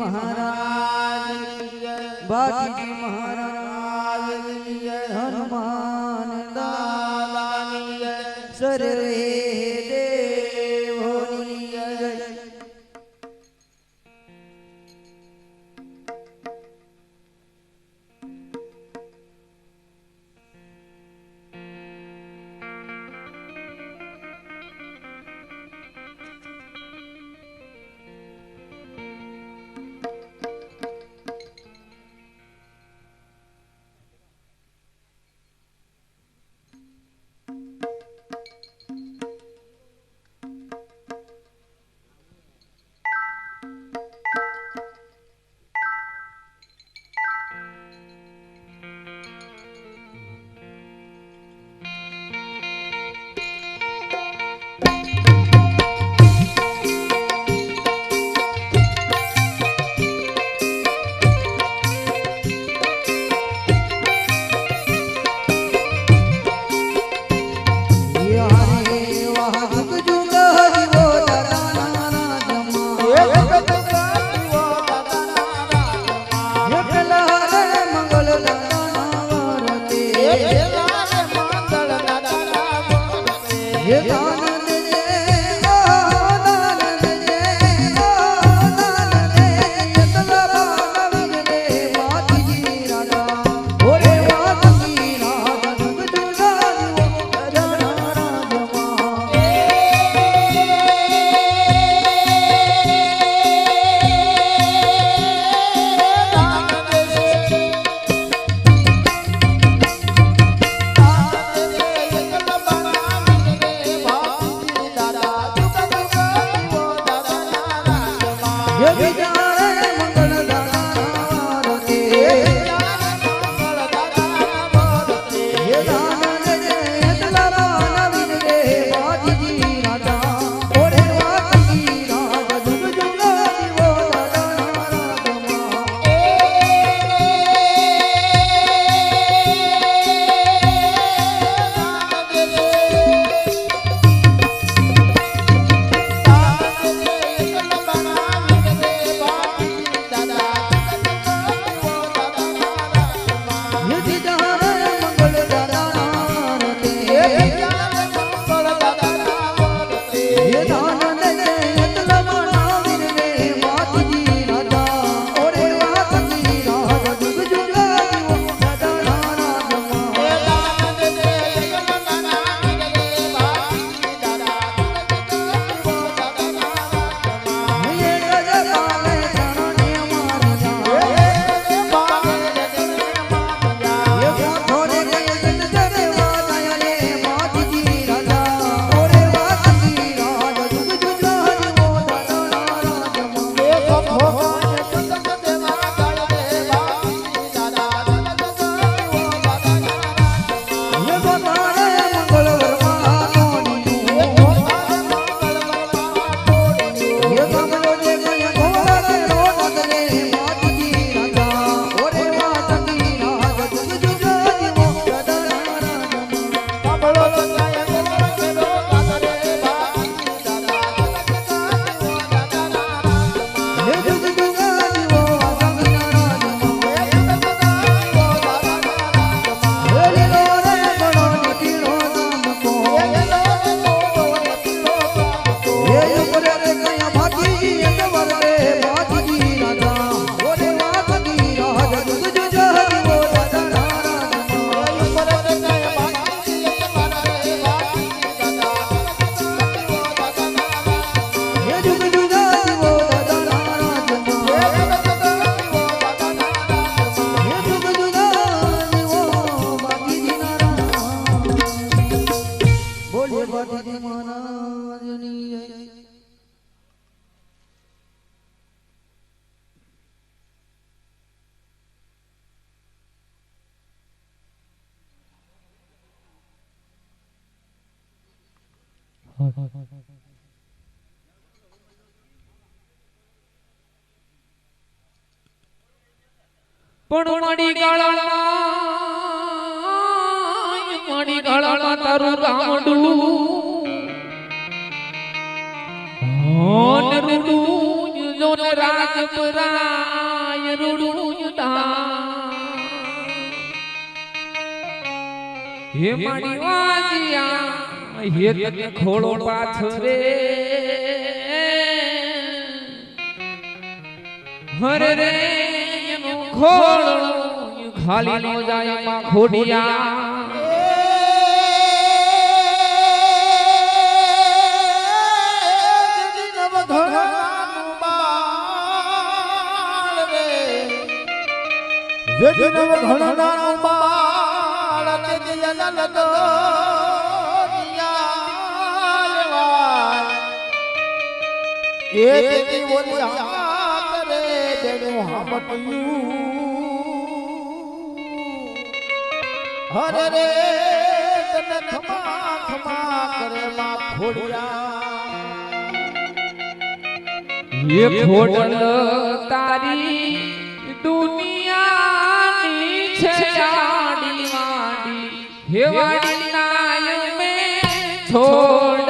મહારાજ. બાકી મહારાજ રે પણ મણી ગાળામાં મણી ગાળામાં તારું રામડું હોન રૂડું જોન રાજપરાય રૂડું દા હે માડી વાજિયા હે તને ખોળો પાથરે હરે રે ખોળો ખાલી નો જાય માં ખોડિયા. હબટ્યું હરે રે તને ખમા ખમા કરે તારી દુનિયાની છોડ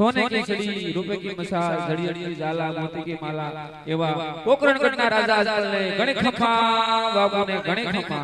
सोने की छड़ी रुपए की मसाल घड़ियों की जाला मोती की माला एवा पोकरण करना राजा ने घणे खपा बाबू ने घणे खपा